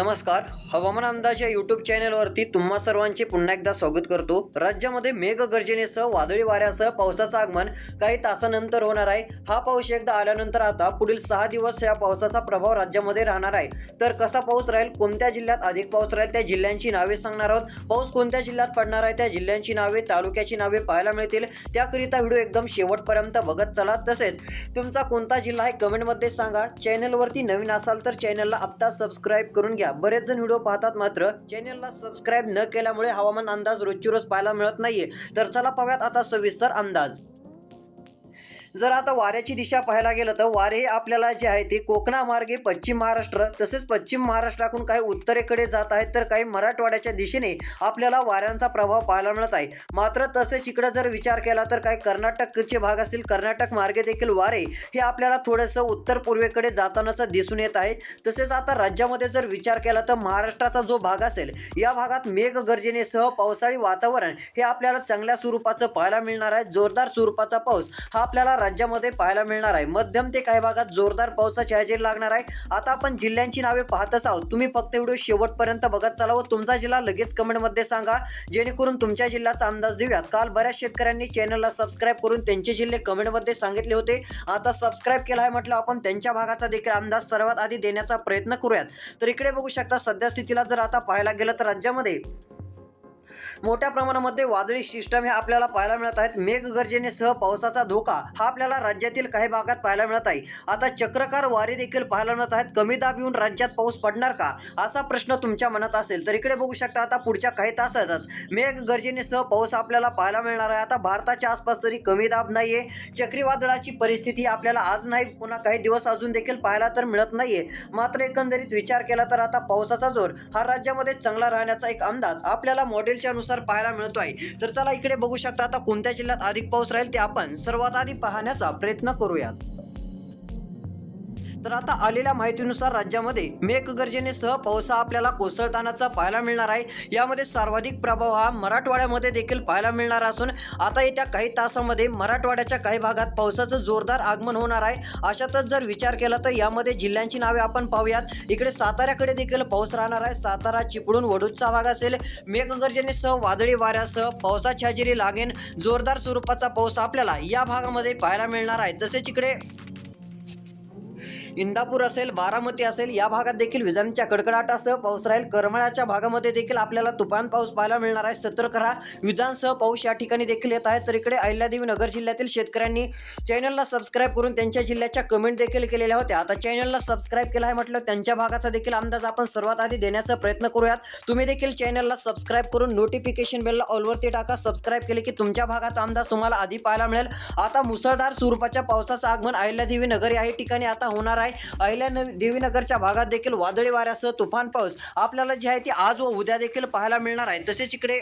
नमस्कार. हवामान अंदाज या यूट्यूब चॅनलवरती तुम्हा सर्वांचे पुन्हा एकदा स्वागत करतो. राज्यामध्ये मेघगर्जनेसह वादळी वाऱ्यासह पावसाचं आगमन काही तासानंतर होणार आहे. हा पाऊस एकदा आल्यानंतर आता पुढील सहा दिवस या पावसाचा प्रभाव राज्यामध्ये राहणार आहे. तर कसा पाऊस राहील कोणत्या जिल्ह्यात अधिक पाऊस राहील त्या जिल्ह्यांची नावे सांगणार आहोत. पाऊस कोणत्या जिल्ह्यात पडणार आहे त्या जिल्ह्यांची नावे तालुक्याची नावे पाहायला मिळतील. त्याकरिता व्हिडिओ एकदम शेवटपर्यंत बघत चला. तसेच तुमचा कोणता जिल्हा आहे कमेंटमध्ये सांगा. चॅनलवरती नवीन असाल तर चॅनलला आत्ता सबस्क्राईब करून घ्या. बरेच जण व्हिडिओ पाहतात मात्र चॅनलला सबस्क्राईब न केल्यामुळे हवामान अंदाज रोजची रोज पाहायला मिळत नाहीये. तर चला पाहूयात आता सविस्तर अंदाज. जर आता वाऱ्याची दिशा पाहायला गेलं तर वारे हे आपल्याला जे आहे ते कोकणामार्गे पश्चिम महाराष्ट्र तसेच पश्चिम महाराष्ट्रातून काही उत्तरेकडे जात आहेत तर काही मराठवाड्याच्या दिशेने आपल्याला वाऱ्यांचा प्रभाव पाहायला मिळत आहे. मात्र तसेच इकडं जर विचार केला तर काही कर्नाटकचे भाग असतील कर्नाटक मार्गे देखील वारे हे आपल्याला थोडंसं उत्तर पूर्वेकडे जातानाचं दिसून येत आहे. तसेच आता राज्यामध्ये जर विचार केला तर महाराष्ट्राचा जो भाग असेल या भागात मेघगर्जनेसह पावसाळी वातावरण हे आपल्याला चांगल्या स्वरूपाचं पाहायला मिळणार आहे. जोरदार स्वरूपाचा पाऊस हा आपल्याला राज्यामध्ये पाहायला मिळणार आहे. मध्यम ते काही भागात जोरदार पावसाची हजेरी लागणार आहे. आता आपण जिल्ह्यांची नावे पाहतच आहोत. तुम्ही फक्त व्हिडिओ शेवटपर्यंत बघत चाला व तुमचा जिल्हा लगेच कमेंटमध्ये सांगा. जेणेकरून तुमच्या जिल्ह्याचा अंदाज देऊयात. काल बऱ्याच शेतकऱ्यांनी चॅनलला सबस्क्राईब करून त्यांचे जिल्हे कमेंटमध्ये सांगितले होते. आता सबस्क्राईब केला आहे म्हटलं आपण त्यांच्या भागाचा देखील अंदाज सर्वात आधी देण्याचा प्रयत्न करूयात. तर इकडे बघू शकता सध्या स्थितीला जर आता पाहायला गेलं तर राज्यामध्ये मोठ्या प्रमाणामध्ये वादळी सिस्टम हे आपल्याला पाहायला मिळत आहेत. मेघगर्जनेसह पावसाचा धोका हा आपल्याला राज्यातील काही भागात पाहायला मिळत आहे. आता चक्रकार वारे देखील पाहायला मिळत आहेत. कमी दाब येऊन राज्यात पाऊस पडणार का? असा प्रश्न तुमच्या मनात असेल तर इकडे बघू शकता आता पुढच्या काही तासातच मेघगर्जनेसह पाऊस आपल्याला पाहायला मिळणार आहे. आता भारताच्या आसपास तरी कमी दाब नाहीये. चक्रीवादळाची परिस्थिती आपल्याला आज नाही पुन्हा काही दिवस अजून देखील पाहायला तर मिळत नाहीये. मात्र एकंदरीत विचार केला तर आता पावसाचा जोर हा राज्यामध्ये चांगला राहण्याचा एक अंदाज आपल्याला मॉडेलच्या नुसार पाहायला मिळतो आहे तर चला इकडे बघू शकता आता कोणत्या जिल्ह्यात अधिक पाऊस राहील ते आपण सर्वात आधी पाहण्याचा प्रयत्न करूयात. तर आता आलेल्या माहितीनुसार राज्यामध्ये मेघगर्जनेसह पावसा आपल्याला कोसळतानाचा पाहायला मिळणार आहे. यामध्ये सर्वाधिक प्रभाव हा मराठवाड्यामध्ये देखील पाहायला मिळणार असून आता येत्या काही तासामध्ये मराठवाड्याच्या काही भागात पावसाचं जोरदार आगमन होणार आहे. अशातच जर विचार केला तर यामध्ये जिल्ह्यांची नावे आपण पाहूयात. इकडे साताऱ्याकडे देखील पाऊस राहणार आहे. सातारा चिपळूण वडूजचा भाग असेल. मेघगर्जनेसह वादळी वाऱ्यासह पावसाची हजेरी लागेन. जोरदार स्वरूपाचा पाऊस आपल्याला या भागामध्ये पाहायला मिळणार आहे. तसेच इकडे इंदापूर असेल बारामती असेल या भागात देखील विजांच्या कडकडाटासह पाऊस राहील. करमाळ्याच्या भागामध्ये देखील आपल्याला तुफान पाऊस पाहायला मिळणार आहे. सतर्क राहा. विजांसह पाऊस या ठिकाणी देखील येत आहे. तर इकडे अहिल्यादेवी नगर जिल्ह्यातील शेतकऱ्यांनी चॅनलला सबस्क्राईब करून त्यांच्या जिल्ह्याच्या कमेंट देखील केलेल्या होत्या. आता चॅनलला सबस्क्राईब केला आहे म्हटलं त्यांच्या भागाचा देखील अंदाज आपण सर्वात आधी देण्याचा प्रयत्न करूयात. तुम्ही देखील चॅनलला सबस्क्राईब करून नोटिफिकेशन बेलला ऑलवरती टाका. सबस्क्राईब केले की तुमच्या भागाचा अंदाज तुम्हाला आधी पाहायला मिळेल. आता मुसळधार स्वरूपाच्या पावसाचं आगमन अहिल्यादेवी नगर या ठिकाणी आता होणार आहे. अहिल्या देवीनगरच्या भागात देखील वादळी वाऱ्यासह तुफान पाऊस. आपल्याला जे आहे ते आज व उद्या देखील पाहायला मिळणार आहे. तसेच इकडे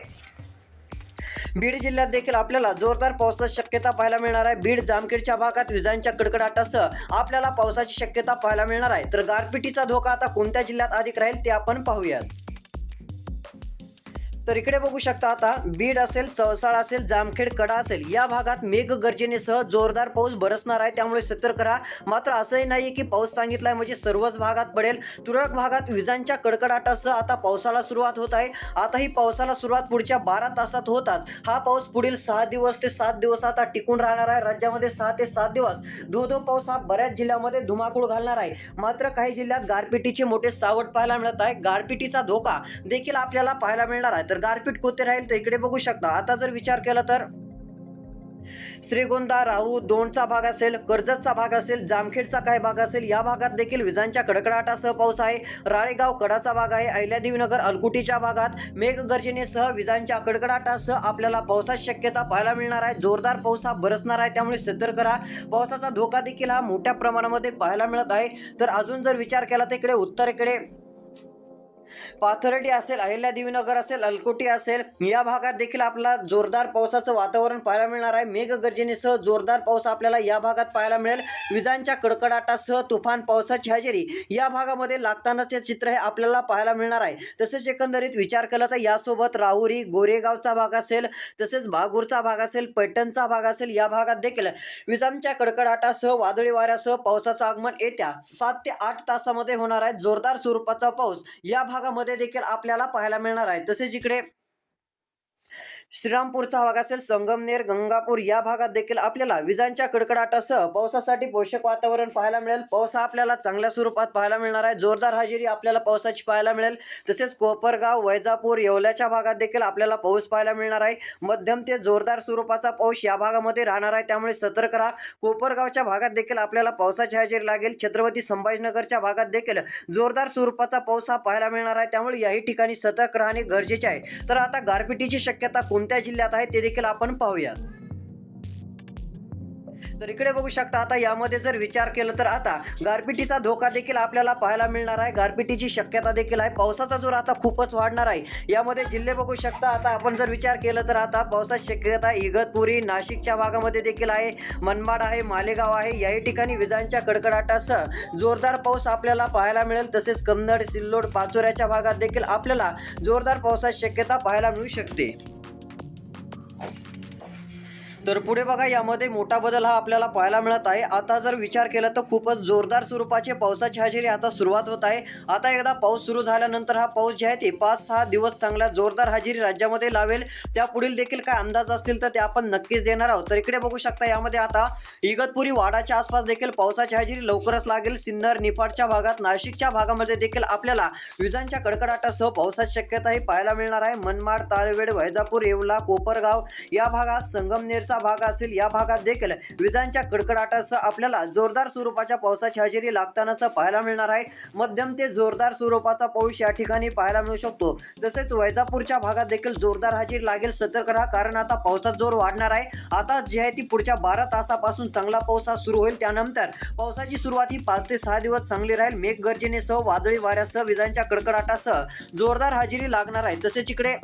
बीड जिल्ह्यात देखील आपल्याला जोरदार पावसाची शक्यता पाहायला मिळणार आहे. बीड जामखेडच्या भागात विजांच्या कडकडाटासह आपल्याला पावसाची शक्यता पाहायला मिळणार आहे. तर गारपिटीचा धोका आता कोणत्या जिल्ह्यात अधिक राहील ते आपण पाहूयात. तर इकडे बघू शकता आता बीड असेल चवसाळ असेल जामखेड कडा असेल या भागात मेघगर्जनेसह जोरदार पाऊस बरसणार आहे. त्यामुळे सतर्क राहा. मात्र असंही नाही की पाऊस सांगितलाय म्हणजे सर्वच भागात पडेल. तुरळक भागात विजांच्या कडकडाटासह आता पावसाला सुरुवात होत आहे. आता ही पावसाला सुरुवात पुढच्या बारा तासात होताच. हा पाऊस पुढील सहा दिवस ते सात दिवस आता टिकून राहणार आहे. राज्यामध्ये सहा ते सात दिवस. धो धो पाऊस हा बऱ्याच जिल्ह्यामध्ये धुमाकूळ घालणार आहे. मात्र काही जिल्ह्यात गारपिटीचे मोठे सावट पाहायला मिळत आहे. गारपिटीचा धोका देखील आपल्याला पाहायला मिळणार आहे. तर गारपीट कोते राहील तर इकडे बघू शकता. आता जर विचार केला तर श्रीगोंदा राहू दोंडचा भाग असेल कर्जतचा भाग असेल जामखेडचा काही भाग असेल या भागात देखील विजांच्या कडकडाटासह पाऊस आहे. राळेगाव कडाचा भाग आहे. अहिल्यादेवीनगर अलकुटीच्या भागात मेघगर्जनेसह विजांच्या कडकडाटासह आपल्याला पावसाची शक्यता पाहायला मिळणार आहे. जोरदार पाऊस हा बरसणार आहे त्यामुळे सतर्क राहा. पावसाचा धोका देखील हा मोठ्या प्रमाणामध्ये पाहायला मिळत आहे. तर अजून जर विचार केला तर इकडे उत्तरेकडे पाथर्डी असेल अहिल्यादेवीनगर असेल अलकोटी असेल या भागात देखील आपला जोरदार पावसाचं वातावरण पाहायला मिळणार आहे. मेघगर्जनेसह जोरदार पाऊस आपल्याला या भागात पाहायला मिळेल. विजांच्या कडकडाटासह तुफान पावसाची हजेरी या भागामध्ये लागतानाचे चित्र हे आपल्याला पाहायला मिळणार आहे. तसेच एकंदरीत विचार केला तर यासोबत राहुरी गोरेगावचा भाग असेल तसेच भागूरचा भाग असेल पैठणचा भाग असेल या भागात देखील विजांच्या कडकडाटासह वादळी वाऱ्यासह पावसाचं आगमन येत्या सात ते आठ तासामध्ये होणार आहे. जोरदार स्वरूपाचा पाऊस या भागामध्ये देखील आपल्याला पाहायला मिळणार आहे. तसेच इकडे श्रीरामपूरचा भाग असेल संगमनेर गंगापूर या भागात देखील आपल्याला विजांच्या कडकडाटासह पावसासाठी पोषक वातावरण पाहायला मिळेल. पाऊस हा आपल्याला चांगल्या स्वरूपात पाहायला मिळणार आहे. जोरदार हजेरी आपल्याला पावसाची पाहायला मिळेल. तसेच कोपरगाव वैजापूर येवल्याच्या भागात देखील आपल्याला पाऊस पाहायला मिळणार आहे. मध्यम ते जोरदार स्वरूपाचा पाऊस या भागामध्ये राहणार आहे. त्यामुळे सतर्क राहा. कोपरगावच्या भागात देखील आपल्याला पावसाची हजेरी लागेल. छत्रपती संभाजीनगरच्या भागात देखील जोरदार स्वरूपाचा पाऊस हा पाहायला मिळणार आहे. त्यामुळे याही ठिकाणी सतर्क राहणे गरजेचे आहे. तर आता गारपिटीची शक्यता कोणत्या जिल्ह्यात आहे ते देखील आपण पाहूयात. तर इकडे बघू शकता आता यामध्ये जर विचार केला तर आता गारपिटीचा धोका देखील आपल्याला पाहायला मिळणार आहे. गारपिटीची शक्यता देखील आहे. पावसाचा जोर आता खूपच वाढणार आहे. यामध्ये जिल्हे बघू शकता आता आपण जर विचार केला तर आता पावसाची शक्यता इगतपुरी नाशिकच्या भागामध्ये देखील आहे. मनमाड आहे मालेगाव आहे. याही ठिकाणी विजांच्या कडकडाटासह जोरदार पाऊस आपल्याला पाहायला मिळेल. तसेच कन्नड सिल्लोड पाचोऱ्याच्या भागात देखील आपल्याला जोरदार पावसाची शक्यता पाहायला मिळू शकते. तर पुढे बघा यामध्ये मोठा बदल हा आपल्याला पाहायला मिळत आहे. आता जर विचार केला तर खूपच जोरदार स्वरूपाचे पावसाची हजेरी आता सुरुवात होत आहे. आता एकदा पाऊस सुरू झाल्यानंतर हा पाऊस जे आहे ते पाच सहा दिवस चांगला जोरदार हजेरी राज्यामध्ये लावेल. त्या पुढील देखील काय अंदाज असतील तर ते आपण नक्कीच देणार आहोत. तर इकडे बघू शकता यामध्ये आता इगतपुरी वाडाच्या आसपास देखील पावसाची हजेरी लवकरच लागेल. सिन्नर निफाडच्या भागात नाशिकच्या भागामध्ये देखील आपल्याला विजांच्या कडकडाटासह पावसाची शक्यताही पाहायला मिळणार आहे. मनमाड तारवेड वैजापूर येवला कोपरगाव या भागात संगमनेरचा भाग असेल या भागात देखील विजांच्या कडकडाटासह आपल्याला जोरदार स्वरूपाच्या पावसाची हजेरी लागतानाच पाहायला मिळणार आहे. मध्यम ते जोरदार स्वरूपाचा पाऊस या ठिकाणी पाहायला मिळू शकतो. तसेच वैजापूरच्या भागात देखील जोरदार हजेरी लागेल सतर्क राहा कारण आता पावसात जोर वाढणार आहे. आता जी आहे ती पुढच्या बारा तासापासून चांगला पाऊस हा सुरू होईल. त्यानंतर पावसाची सुरुवात ही पाच ते सहा दिवस चांगली राहील. मेघगर्जनेसह वादळी वाऱ्यासह विजांच्या कडकडाटासह जोरदार हजेरी लागणार आहे. तसेच इकडे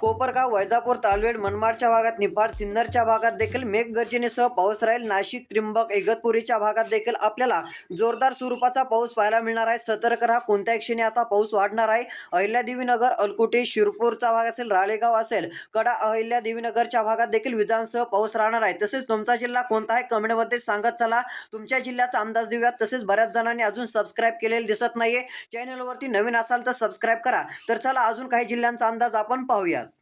कोपरगाव वैजापूर तालवेड मनमाडच्या भागात निफाड सिन्नरच्या भागात देखील मेघगर्जनेसह पाऊस राहील. नाशिक त्रिंबक इगतपुरीच्या भागात देखील आपल्याला जोरदार स्वरूपाचा पाऊस पाहायला मिळणार आहे. सतर्क राहा कोणत्या क्षणी आता पाऊस वाढणार आहे. अहिल्यादेवीनगर अलकुटी शिरपूरचा भाग असेल राळेगाव असेल कडा अहिल्यादेवीनगरच्या भागात देखील विजांसह पाऊस राहणार आहे. तसेच तुमचा जिल्हा कोणता आहे कमेंटमध्ये सांगत चला. तुमच्या जिल्ह्याचा अंदाज देऊयात. तसेच बऱ्याच जणांनी अजून सबस्क्राईब केलेले दिसत नाहीये. चॅनलवरती नवीन असाल तर सबस्क्राईब करा. तर चला अजून काही जिल्ह्यांचा अंदाज आपण पाहूयात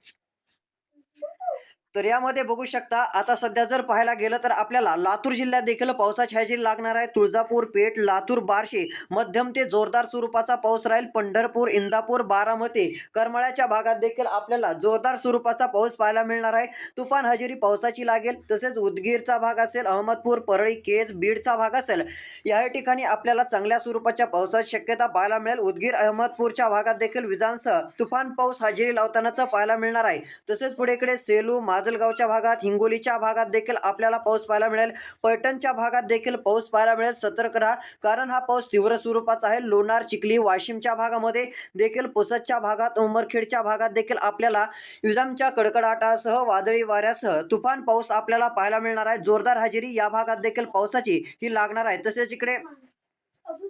तर यामध्ये बघू शकता आता सध्या जर पाहायला गेलं तर आपल्याला लातूर जिल्ह्यात देखील पावसाची हजेरी लागणार आहे. तुळजापूर पेठ लातूर बार्शी मध्यम ते जोरदार स्वरूपाचा पाऊस राहील. पंढरपूर इंदापूर बारामती करमळ्याच्या भागात देखील आपल्याला जोरदार स्वरूपाचा पाऊस पाहायला मिळणार आहे. तुफान हजेरी पावसाची लागेल. तसेच उदगीरचा भाग असेल अहमदपूर परळी केज बीडचा भाग असेल या ठिकाणी आपल्याला चांगल्या स्वरूपाच्या पावसाची शक्यता पाहायला मिळेल. उदगीर अहमदपूरच्या भागात देखील विजांसह तुफान पाऊस हजेरी लावतानाचा पाहायला मिळणार आहे. तसेच पुढे इकडे सेलू माजलगावच्या भागात हिंगोलीच्या भागात देखील आपल्याला पाऊस पाहायला मिळेल. पैठणच्या भागात देखील पाऊस पाहायला मिळेल. सतर्क राहा. कारण हा पाऊस तीव्र स्वरूपाचा आहे. लोणार चिखली वाशिमच्या भागामध्ये देखील पुसदच्या भागात उमरखेडच्या भागात देखील आपल्याला युजामच्या कडकडाटासह वादळी वाऱ्यासह तुफान पाऊस आपल्याला पाहायला मिळणार आहे. जोरदार हजेरी या भागात देखील पावसाची ही लागणार आहे. तसेच इकडे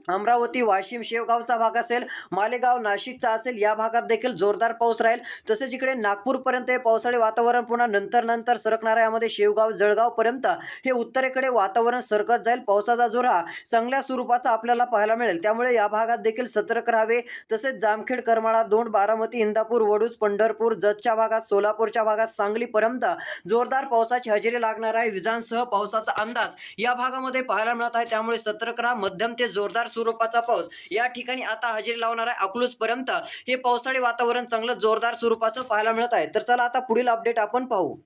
अमरावती वाशिम शेवगावचा भाग असेल मालेगाव नाशिकचा असेल या भागात देखील जोरदार पाऊस राहील. तसेच इकडे नागपूरपर्यंत हे पावसाळी वातावरण पुन्हा नंतर नंतर सरकणार आहे. यामध्ये शेवगाव जळगावपर्यंत हे उत्तरेकडे वातावरण सरकत जाईल. पावसाचा जोर हा चांगल्या स्वरूपाचा आपल्याला पाहायला मिळेल. त्यामुळे या भागात देखील सतर्क राहावे. तसेच जामखेड करमाळा दोंड बारामती इंदापूर वडूज पंढरपूर जतच्या भागात सोलापूरच्या भागात सांगलीपर्यंत जोरदार पावसाची हजेरी लागणार आहे. विजांसह पावसाचा अंदाज या भागामध्ये पाहायला मिळत आहे. त्यामुळे सतर्क राहा. मध्यम ते जोरदार स्वरूपाचा पाऊस. या ठिकाणी आता हजेरी लावणार आहे अकलूज पर्यंत. हे पावसाळी वातावरण चांगलं जोरदार स्वरूपाचं पाहायला मिळत आहे. तर चला आता पुढील अपडेट आपण पाहू.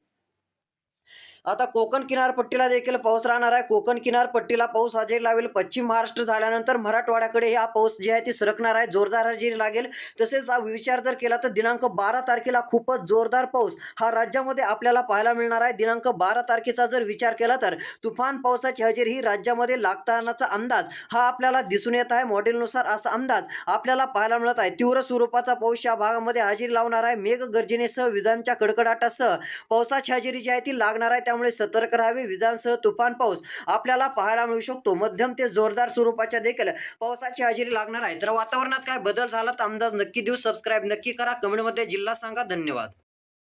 आता कोकण किनारपट्टीला देखील पाऊस राहणार आहे. कोकण किनारपट्टीला पाऊस हजेरी लावेल पश्चिम महाराष्ट्र झाल्यानंतर मराठवाड्याकडे हा पाऊस जी आहे ती सरकणार आहे. जोरदार हजेरी लागेल. तसेच विचार जर केला तर दिनांक बारा तारखेला खूपच जोरदार पाऊस हा राज्यामध्ये आपल्याला पाहायला मिळणार आहे. दिनांक बारा तारखेचा जर विचार केला तर तुफान पावसाची हजेरी ही राज्यामध्ये लागतानाचा अंदाज हा आपल्याला दिसून येत आहे. मॉडेलनुसार असा अंदाज आपल्याला पाहायला मिळत आहे. तीव्र स्वरूपाचा पाऊस या भागामध्ये हजेरी लावणार आहे. मेघ गर्जनेसह विजांच्या कडकडाटासह पावसाची हजेरी जी आहे ती लागणार आहे. त्यामुळे सतर्क राहावे. विजांसह तुफान पाऊस आपल्याला पाहायला मिळू शकतो. मध्यम ते जोरदार स्वरूपाच्या देखील पावसाची हजेरी लागणार आहे. तर वातावरणात काय बदल झाला? तर अंदाज नक्की देऊ. सबस्क्राईब नक्की करा. कमेंटमध्ये जिल्हा सांगा. धन्यवाद.